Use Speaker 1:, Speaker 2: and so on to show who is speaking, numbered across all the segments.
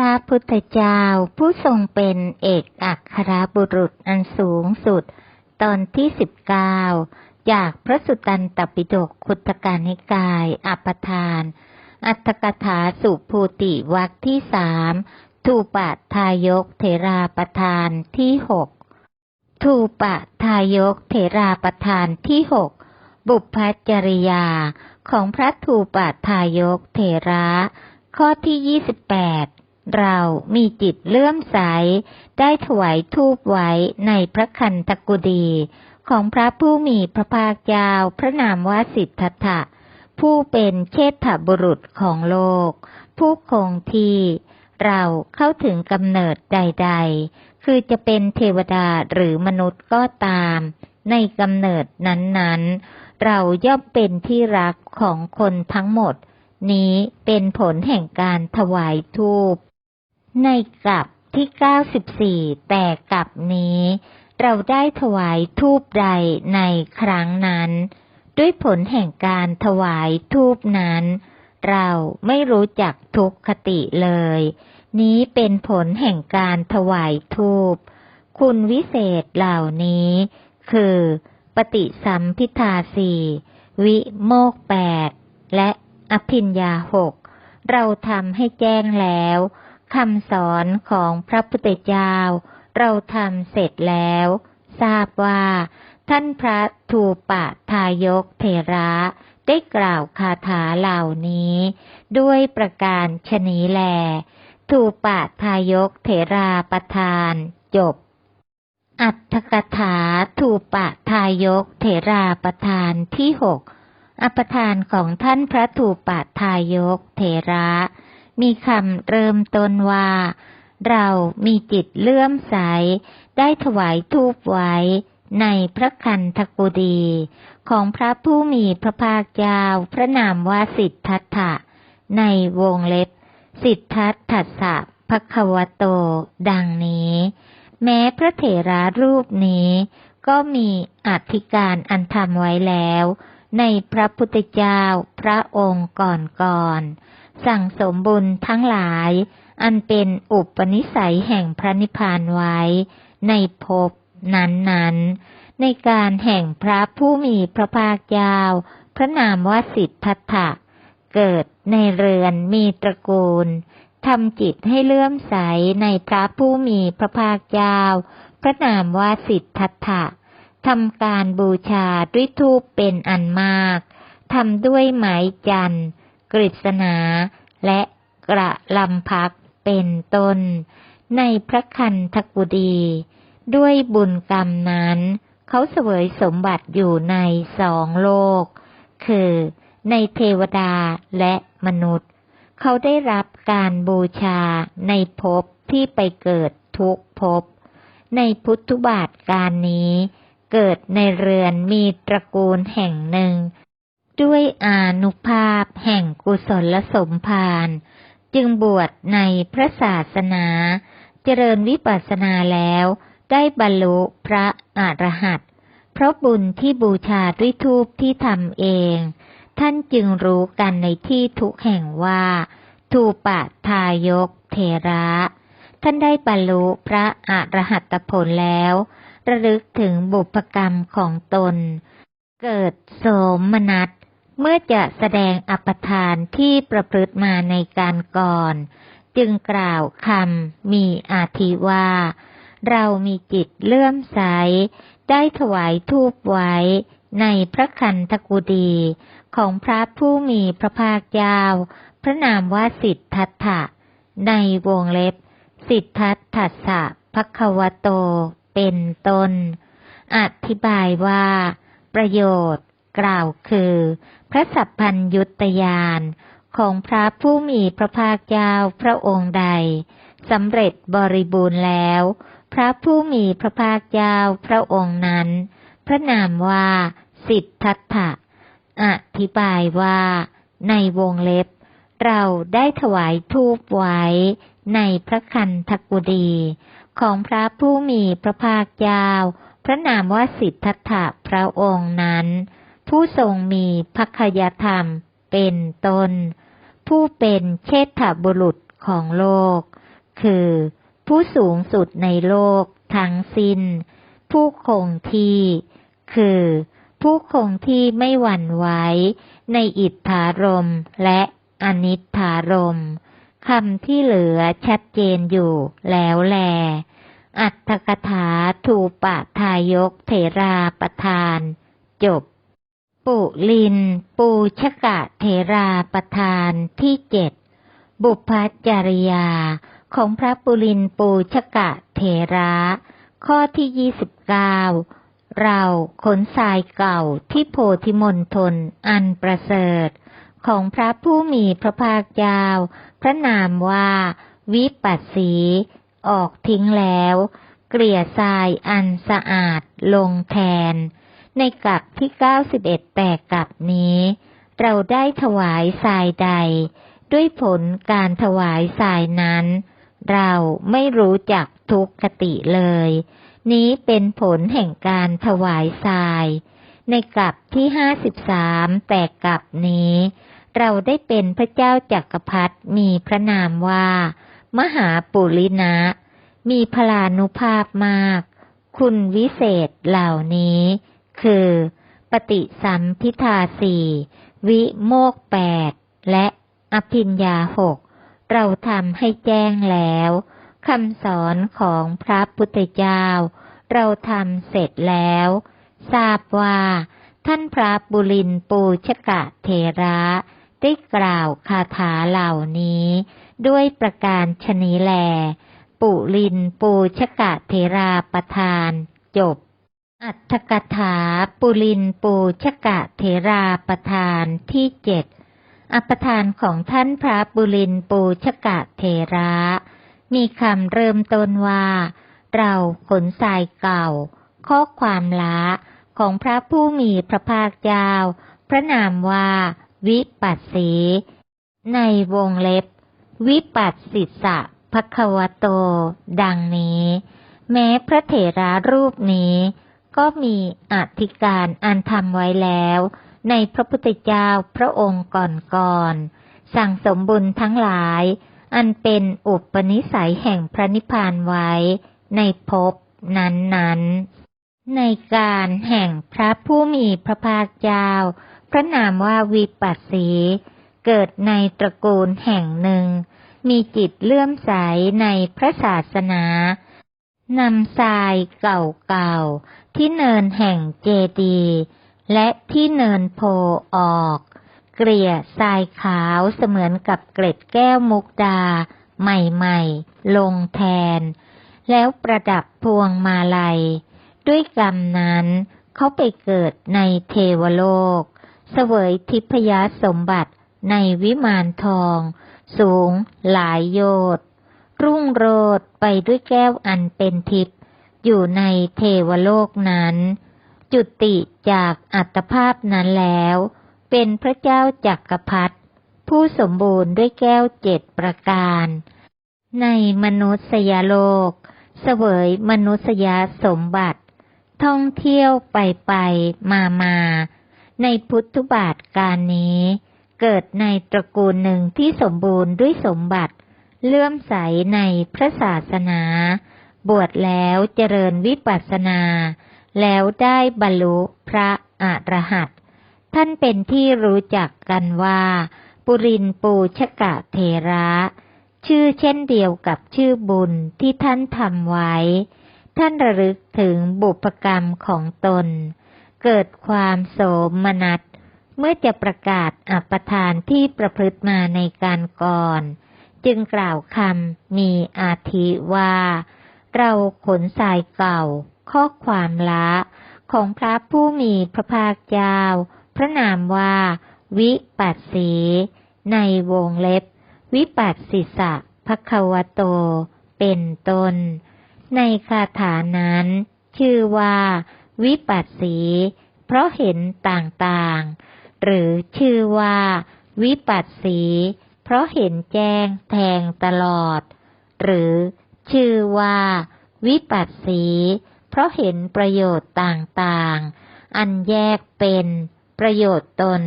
Speaker 1: ระพุทธเจ้าผู้ทรงเป็นเอกอัครบุรุษอันสูงสุด ตอนที่สิบเก้าจากพระสุตตันตปิฎกขุตการนิกายอัปทาน อัตถกถาสุภูติวักที่สามทูปะทายกเถราประธานที่หกทูปะทายกเถราประธานที่หกบุพพจริยาของพระทูปะทายกเถระ ข้อที่ยี่สิบแปด เรามีจิตเลื่อมใส ได้ถวายทูปไว้ในพระคันตกุดีของพระผู้มีพระภาคเจ้าพระนามว่าสิทธัตถะ ผู้เป็นเชษฐบุรุษของโลก ผู้คงที่ เราเข้าถึงกำเนิดใด ๆ คือจะเป็นเทวดาหรือมนุษย์ก็ตาม ในกำเนิดนั้นๆ เราย่อมเป็นที่รักของคนทั้งหมด นี้เป็นผลแห่งการถวายทูป ในกับที่94แต่กับนี้ เราได้ถวายทูปใดในครั้งนั้น ด้วยผลแห่งการถวายทูปนั้น เราไม่รู้จักทุกขติเลย นี้เป็นผลแห่งการถวายทูปคุณวิเศษเหล่านี้ คือ ปฏิสัมพิทาสี่วิโมกแปดและอภิญญาหกเราทำให้แจ้งแล้ว คำสอนของพระพุทธเจ้า เราทำเสร็จแล้ว ทราบว่า ท่านพระทูปะทายกเถระได้กล่าวคาถาเหล่านี้ ด้วยประการชนีแลทูปะทายกเถราประทานจบ อัตถกถาทูปะทายกเถราประทานที่หกอปทานของท่านพระทูปะทายกเถระ มีคำเริ่มต้นว่า เรามีจิตเลื่อมใส ได้ถวายทูปไว้ในพระคันธกุดีของพระผู้มีพระภาคเจ้าพระนามว่าสิทธัตถะ ในวงเล็บ สิทธัตถัสสะภควโต ดังนี้ แม้พระเถระรูปนี้ก็มีอธิการอันทำไว้แล้ว ในพระพุทธเจ้าพระองค์ก่อนๆ สั่งสมบุญทั้งหลาย อันเป็นอุปนิสัยแห่งพระนิพพานไว้ ในภพนั้นๆ ในการแห่งพระผู้มีพระภาคเจ้าพระนามว่าสิทธัตถะ เกิดในเรือนมีตระกูลทำจิตให้เลื่อมใสในพระผู้มีพระภาคเจ้า พระนามว่าสิทธัตถะทำการบูชาด้วยทูปเป็นอันมาก ทำด้วยไหมจันทร์ กฤษณา และกระลำพักเป็นต้น ในพระคันธกุดี ด้วยบุญกรรมนั้น เขาเสวยสมบัติอยู่ในสองโลก คือในเทวดาและมนุษย์ เขาได้รับการบูชาในภพที่ไปเกิดทุกภพ ในพุทธบาทการนี้ เกิดในเรือนมีตระกูลแห่งหนึ่ง ด้วยอานุภาพแห่งกุศลสมภารจึงบวชในพระศาสนา เจริญวิปัสสนาแล้วได้บรรลุพระอรหันต์เพราะบุญที่บูชาด้วยทูปที่ทำเอง ท่านจึงรู้กันในที่ทุกแห่งว่า ทูปะทายกเทระ ท่านได้บรรลุพระอรหัตผลแล้ว ระลึกถึงบุพกรรมของตน เกิดโสมนัส เมื่อจะแสดงอปทานที่ประพฤติมาในการก่อน จึงกล่าวคำมีอาทิว่า เรามีจิตเลื่อมใส ได้ถวายทูปไว้ในพระคันธกุดีของพระผู้มีพระภาคเจ้า พระนามว่าสิทธัตถะ ในวงเล็บ สิทธัตถัสสะภควโต เป็นต้น อธิบายว่า ประโยชน์ กล่าวคือ พระสัพพัญยุตยานของพระผู้มีพระภาคเจ้าพระองค์ใดสำเร็จบริบูรณ์แล้ว พระผู้มีพระภาคเจ้าพระองค์นั้น พระนามว่าสิทธัตถะอธิบายว่า ในวงเล็บ เราได้ถวายทูปไว้ในพระคันธกุดี ของพระผู้มีพระภาคเจ้า พระนามว่าสิทธัตถะพระองค์นั้น ผู้ทรงมีพักยธรรม เป็นตน ผู้เป็นเชษฐบุรุษของโลก คือ ผู้สูงสุดในโลกทั้งสิ้น ผู้คงที่ คือ ผู้คงที่ไม่หวั่นไหวในอิทธารมณ์และอนิธารมณ์คำที่เหลือชัดเจนอยู่แล้วแล อัตถกถาทูปะทายกเถราประทาน จบ ปุลิน ปูชกะเถราประทานที่เจ็ด บุพจริยา ของพระปุลินปูชกะเถระ ข้อที่ยี่สิบเก้าเราขนทรายเก่าที่โพธิมณฑลอันประเสริฐ ของพระผู้มีพระภาคเจ้า พระนามว่า วิปัสสี ออกทิ้งแล้ว เกลี่ยทรายอันสะอาดลงแทน ในกับที่เก้าสิบเอ็ดแตกกับนี้ เราได้ถวายทรายใด ด้วยผลการถวายทรายนั้น เราไม่รู้จักทุกขติเลย นี้เป็นผลแห่งการถวายทราย ในกับที่ห้าสิบสามแตกกับนี้ เราได้เป็นพระเจ้าจักรพรรดิมีพระนามว่า มหาปุรินะมีพลานุภาพมาก คุณวิเศษเหล่านี้ คือ ปฏิสัมพิทาสี่วิโมกแปดและอภิญญาหกเราทำให้แจ้งแล้วคำสอนของพระพุทธเจ้า เราทำเสร็จแล้ว ทราบว่า ท่านพระบุรินปูชกะเทระได้กล่าวคาถาเหล่านี้ ด้วยประการชนีแล ปุลินปูชกะเทราประทาน จบ อัตถกถาปุลินปูชกะเทราประทานที่เจ็ดอัปทานของท่านพระบุรินปูชกะเทระ มีคำเริ่มต้นว่า เราขนทรายเก่า ข้อความละของพระผู้มีพระภาคเจ้า พระนามว่า วิปัสสี ในวงเล็บ วิปัสสิสะภควโต ดังนี้ แม้พระเถระรูปนี้ ก็มีอธิการอันทำไว้แล้ว ในพระพุทธเจ้าพระองค์ก่อนๆสั่งสมบุญทั้งหลาย อันเป็นอุปนิสัยแห่งพระนิพพานไว้ ในภพนั้นๆ ในการแห่งพระผู้มีพระภาคเจ้า พระนามว่าวิปัสสี เกิดในตระกูลแห่งหนึ่ง มีจิตเลื่อมใสในพระศาสนา นำทรายเก่าๆ ที่เนินแห่งเจดีและที่เนินโพออก เกลี่ยทรายขาวเสมือนกับเกล็ดแก้วมุกดา ใหม่ๆ ลงแทน แล้วประดับพวงมาลัย ด้วยกรรมนั้นเขาไปเกิดในเทวโลก เสวยทิพยสมบัติในวิมานทอง สูงหลายโยชน์ รุ่งโรดไปด้วยแก้วอันเป็นทิพย์อยู่ในเทวโลกนั้น จุติจากอัตภาพนั้นแล้ว เป็นพระเจ้าจักรพรรดิผู้สมบูรณ์ด้วยแก้วเจ็ดประการ ในมนุษยโลก เสวยมนุษยสมบัติ ท่องเที่ยวไปไปมามาในพุทธบาทการนี้ เกิดในตระกูลหนึ่งที่สมบูรณ์ด้วยสมบัติ เลื่อมใสในพระศาสนา บวชแล้วเจริญวิปัสสนา แล้วได้บรรลุพระอรหันต์ท่านเป็นที่รู้จักกันว่า ปุรินปูชกะเทระ ชื่อเช่นเดียวกับชื่อบุญที่ท่านทำไว้ ท่านระลึกถึงบุพกรรมของตน เกิดความโสมนัสเมื่อจะประกาศอัปทานที่ประพฤติมาในการก่อน จึงกล่าวคำมีอาทิว่า เราขนสายเก่า ข้อความละของพระผู้มีพระภาคเจ้า พระนามว่า วิปัสสี ในวงเล็บ วิปัสสิสะภควโต เป็นต้น ในคาถานั้น ชื่อว่า วิปัสสี เพราะเห็นต่างๆ หรือชื่อว่า วิปัสสี เพราะเห็นแจ้งแทงตลอด หรือชื่อว่า วิปัสสี เพราะเห็นประโยชน์ต่างๆ อันแยกเป็นประโยชน์ตน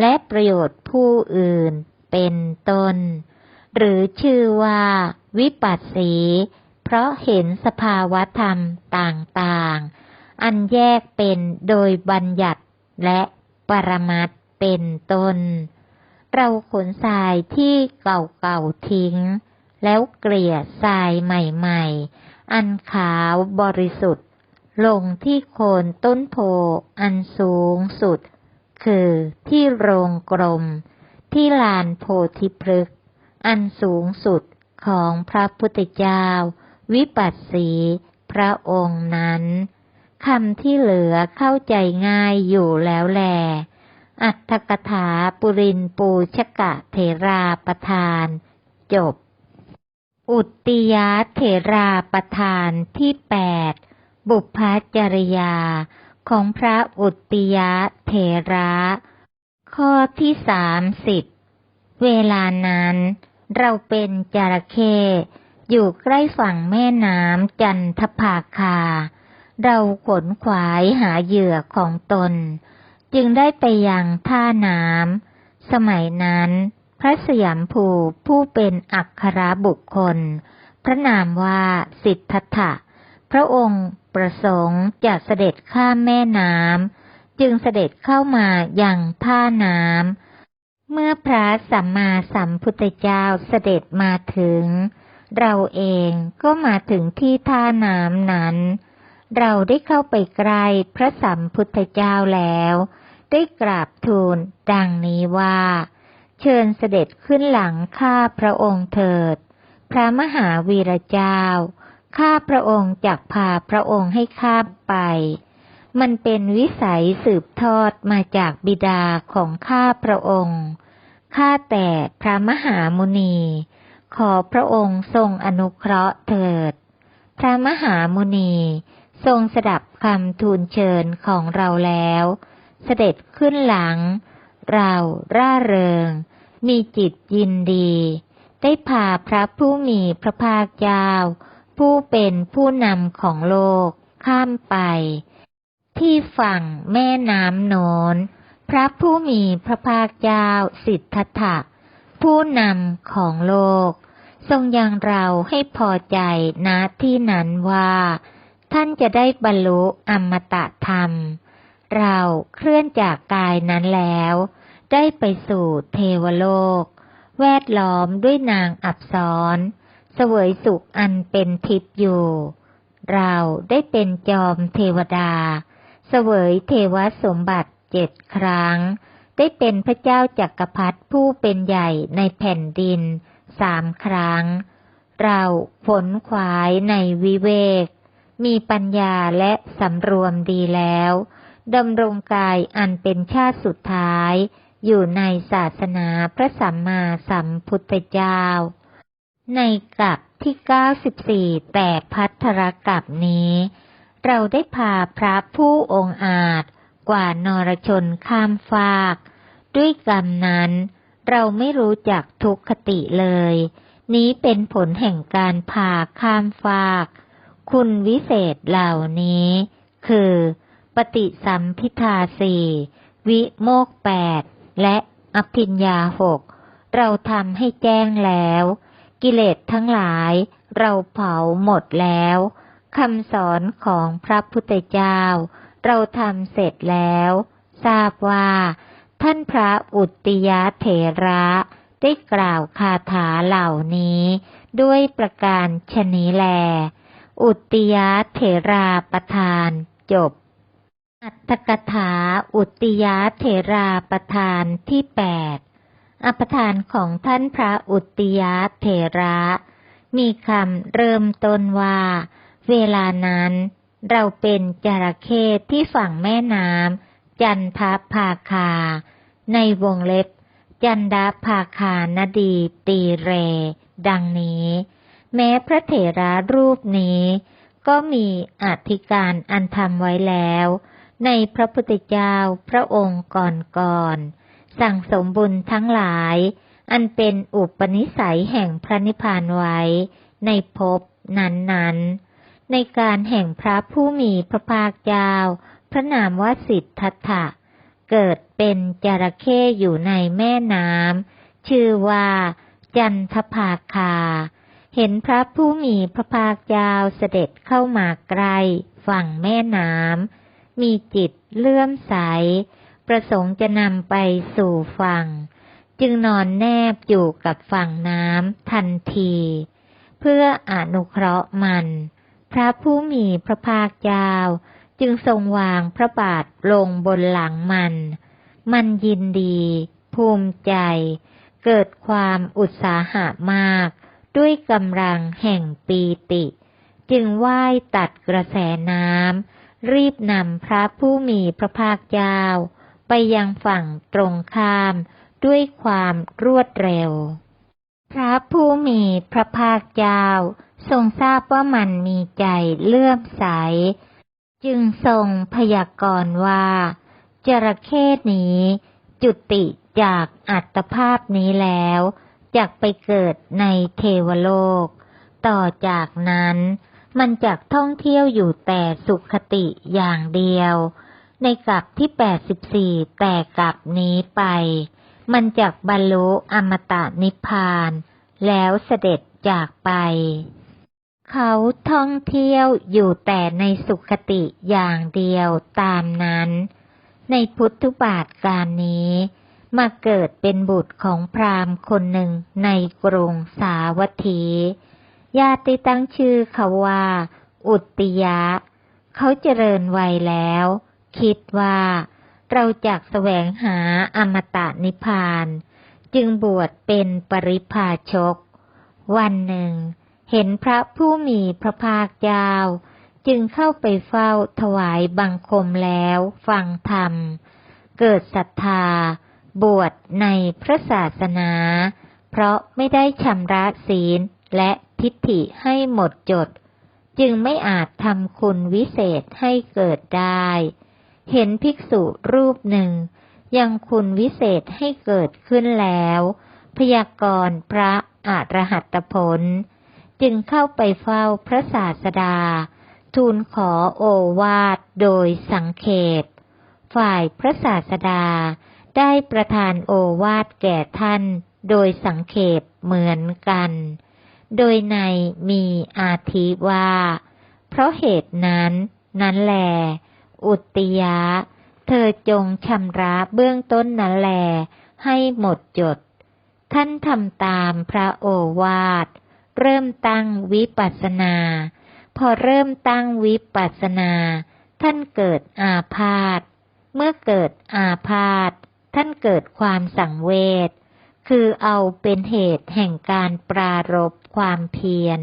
Speaker 1: และประโยชน์ผู้อื่นเป็นต้น หรือชื่อว่า วิปัสสี เพราะเห็นสภาวธรรมต่างๆ อันแยกเป็นโดยบัญญัติและปรมัตเป็นต้น เราขนทรายที่เก่าๆทิ้ง แล้วเกลี่ยทรายใหม่ๆ อันขาวบริสุทธิ์ ลงที่โคนต้นโพอันสูงสุด คือที่โรงกลม ที่ลานโพธิพฤกษ์อันสูงสุดของพระพุทธเจ้า วิปัสสีพระองค์นั้นคำที่เหลือเข้าใจง่ายอยู่แล้วแล อัตถกถาปุรินปูชกะเถราประทาน จบ อุตติยเถราประทานที่แปดบุพจริยา ของพระอุตติยเถระ ข้อที่สามสิบเวลานั้น เราเป็นจระเข้อยู่ใกล้ฝั่งแม่น้ำจันทภาคา เราขนขวายหาเหยื่อของตน จึงได้ไปยังท่าน้ำสมัยนั้น พระสยามภูผู้เป็นอัครบุคคล พระนามว่าสิทธัตถะ พระองค์ประสงค์จะเสด็จข้ามแม่น้ำจึงเสด็จเข้ามาอย่างท่าน้ำเมื่อพระสัมมาสัมพุทธเจ้าเสด็จมาถึง เราเองก็มาถึงที่ท่าน้ำนั้นเราได้เข้าไปใกล้พระสัมพุทธเจ้าแล้ว ได้กราบทูลดังนี้ว่า เชิญเสด็จขึ้นหลังข้าพระองค์เถิด พระมหาวีระเจ้า ข้าพระองค์จักพาพระองค์ให้ข้าไป มันเป็นวิสัยสืบทอดมาจากบิดาของข้าพระองค์ข้าแต่พระมหามุนี ขอพระองค์ทรงอนุเคราะห์เถิด พระมหามุนีทรงสดับคำทูลเชิญของเราแล้ว เสด็จขึ้นหลัง เราร่าเริง มีจิตยินดี ได้พาพระผู้มีพระภาคเจ้า ผู้เป็นผู้นำของโลกข้ามไป ที่ฝั่งแม่น้ำโนนพระผู้มีพระภาคเจ้าสิทธัตถะผู้นำของโลก ทรงยังเราให้พอใจณที่นั้นว่า ท่านจะได้บรรลุอมตะธรรม เราเคลื่อนจากกายนั้นแล้ว ได้ไปสู่เทวโลก แวดล้อมด้วยนางอับสรเสวยสุขอันเป็นทิพย์อยู่ เราได้เป็นจอมเทวดา เสวยเทวสมบัติเจ็ดครั้ง ได้เป็นพระเจ้าจักรพรรดิผู้เป็นใหญ่ในแผ่นดินสามครั้ง เราผลขวายในวิเวก มีปัญญาและสำรวมดีแล้ว ดำรงกายอันเป็นชาติสุดท้าย อยู่ในศาสนาพระสัมมาสัมพุทธเจ้า ในกับที่ 94 แต่พัทธรกับนี้ เราได้พาพระผู้องค์อาจกว่านรชนข้ามฟาก ด้วยกรรมนั้น เราไม่รู้จักทุกขติเลย นี้เป็นผลแห่งการพาข้ามฟาก คุณวิเศษเหล่านี้ คือ ปฏิสัมพิทาสี่วิโมกแปดและอภิญญาหกเราทำให้แจ้งแล้ว กิเลสทั้งหลาย เราเผาหมดแล้วคำสอนของพระพุทธเจ้า เราทำเสร็จแล้ว ทราบว่า ท่านพระอุตติยเถระได้กล่าวคาถาเหล่านี้ ด้วยประการชนีแล อุตติยเถราประทานจบ อัตถกถาอุตติยเถราประทานที่แปดอภิธานของท่านพระอุตติยเถระ มีคำเริ่มต้นว่า เวลานั้น เราเป็นจระเข้ที่ฝั่งแม่น้ำจันทภาคา ในวงเล็บ จันดาภาคานดีตีเร ดังนี้ แม้พระเถระรูปนี้ ก็มีอธิการอันทำไว้แล้ว ในพระพุทธเจ้าพระองค์ก่อนๆสั่งสมบุญทั้งหลาย อันเป็นอุปนิสัยแห่งพระนิพพานไว้ ในภพนั้นๆ ในการแห่งพระผู้มีพระภาคเจ้า พระนามว่าสิทธัตถะ เกิดเป็นจระเข้อยู่ในแม่น้ำชื่อว่าจันทภาคา เห็นพระผู้มีพระภาคเจ้าเสด็จเข้ามาใกล้ฝั่งแม่น้ำ มีจิตเลื่อมใส ประสงค์จะนำไปสู่ฝั่ง จึงนอนแนบอยู่กับฝั่งน้ำทันที เพื่ออนุเคราะห์มัน พระผู้มีพระภาคเจ้าจึงทรงวางพระบาทลงบนหลังมัน มันยินดี ภูมิใจ เกิดความอุตสาหะมาก ด้วยกำลังแห่งปีติ จึงว่ายตัดกระแสน้ำ รีบนำพระผู้มีพระภาคเจ้า ไปยังฝั่งตรงข้ามด้วยความรวดเร็ว พระผู้มีพระภาคเจ้า ทรงทราบว่ามันมีใจเลื่อมใส จึงทรงพยากรณ์ว่า จระเข้นี้ จุติจากอัตภาพนี้แล้วจกไปเกิดในเทวโลก ต่อจากนั้น มันจากท่องเที่ยวอยู่แต่สุขติอย่างเดียว ในกลับที่แปดสิบสี่แต่กลับนี้ไป มันจากบรรลุอมตะนิพพาน แล้วเสด็จจากไป เขาท่องเที่ยวอยู่แต่ในสุขติอย่างเดียวตามนั้น ในพุทธบาทการนี้มาเกิดเป็นบุตรของพราหมณ์คนหนึ่งในกรุงสาวัตถี ญาติตั้งชื่อเขาว่า อุตติยะ เขาเจริญวัยแล้ว คิดว่า เราจากแสวงหาอมตะนิพพาน จึงบวชเป็นปริพาชก วันหนึ่ง เห็นพระผู้มีพระภาคเจ้า จึงเข้าไปเฝ้าถวายบังคมแล้วฟังธรรม เกิดศรัทธา บวชในพระศาสนา เพราะไม่ได้ชำระศีลและ ทิฏฐิให้หมดจด จึงไม่อาจทำคุณวิเศษให้เกิดได้ เห็นภิกษุรูปหนึ่ง ยังคุณวิเศษให้เกิดขึ้นแล้ว พยากรณ์พระอรหัตผล จึงเข้าไปเฝ้าพระศาสดา ทูลขอโอวาทโดยสังเขปฝ่ายพระศาสดาได้ประทานโอวาทแก่ท่านโดยสังเขปเหมือนกัน โดยในมีอาทิว่า เพราะเหตุนั้น นั้นแล อุตติยะ เธอจงชำระเบื้องต้นนั้นแล ให้หมดจด ท่านทำตามพระโอวาท เริ่มตั้งวิปัสนา พอเริ่มตั้งวิปัสสนา ท่านเกิดอาพาธ เมื่อเกิดอาพาธ ท่านเกิดความสังเวชคือเอาเป็นเหตุแห่งการปรารบ ความเพียร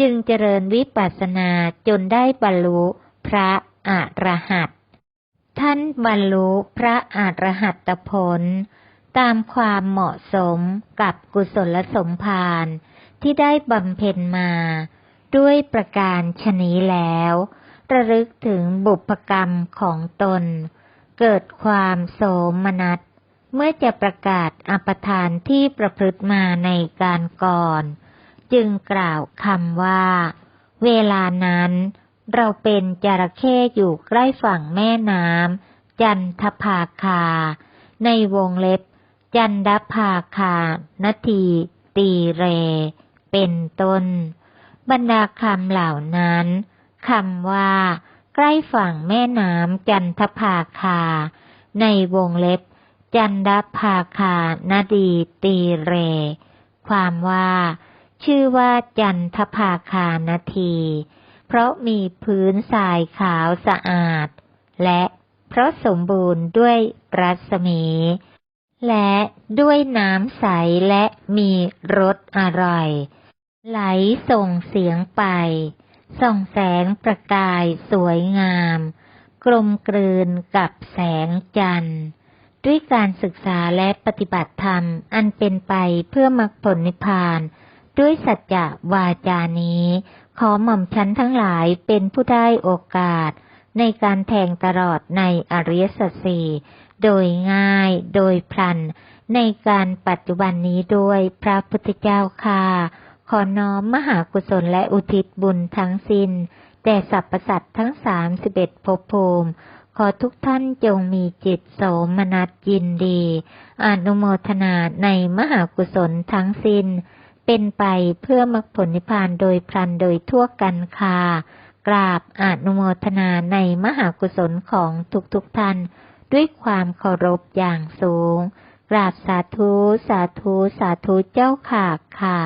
Speaker 1: จึงเจริญวิปัสสนาจนได้บรรลุพระอรหัตท่านบรรลุพระอรหัตผล ตามความเหมาะสมกับกุศลสมภารที่ได้บำเพ็ญมา ด้วยประการชนี้แล้ว ระลึกถึงบุพกรรมของตน เกิดความโสมนัสเมื่อจะประกาศอปทานที่ประพฤติมาในการก่อน จึงกล่าวคำว่า เวลานั้น เราเป็นจระเข้อยู่ใกล้ฝั่งแม่น้ำจันทภาคา ในวงเล็บ จันดภาคานาทีตีเร เป็นต้น บรรดาคำเหล่านั้นคำว่า ใกล้ฝั่งแม่น้ำจันทภาคา ในวงเล็บ จันดภาคานาดีตีเร ความว่า ชื่อว่าจันทภาคานาที เพราะมีพื้นทรายขาวสะอาด และเพราะสมบูรณ์ด้วยรัศมี และด้วยน้ำใสและมีรสอร่อย ไหลส่งเสียงไปส่องแสงประกายสวยงาม กลมกลืนกับแสงจันทร์ ด้วยการศึกษาและปฏิบัติธรรมอันเป็นไปเพื่อมรรคผลนิพพาน ด้วยสัจจะวาจานี้ ขอหม่อมชั้นทั้งหลายเป็นผู้ได้โอกาส ในการแทงตลอดในอริยสัจสี่โดยง่ายโดยพลัน ในการปัจจุบันนี้ด้วยพระพุทธเจ้าค่ะขอน้อมมหากุศลและอุทิศบุญทั้งสิ้นแด่สรรพสัตว์ทั้งสามสิบเอ็ดภพภูมิ ขอทุกท่านจงมีจิตโสมนัสยินดี อนุโมทนาในมหากุศลทั้งสิ้น เป็นไปเพื่อมรรคผลนิพพานโดยพลันโดยทั่วกันคากราบอนุโมทนาในมหากุศลของทุกทุกท่านด้วยความเคารพอย่างสูง กราบสาธุ สาธุ สาธุเจ้าค่ะค่ะ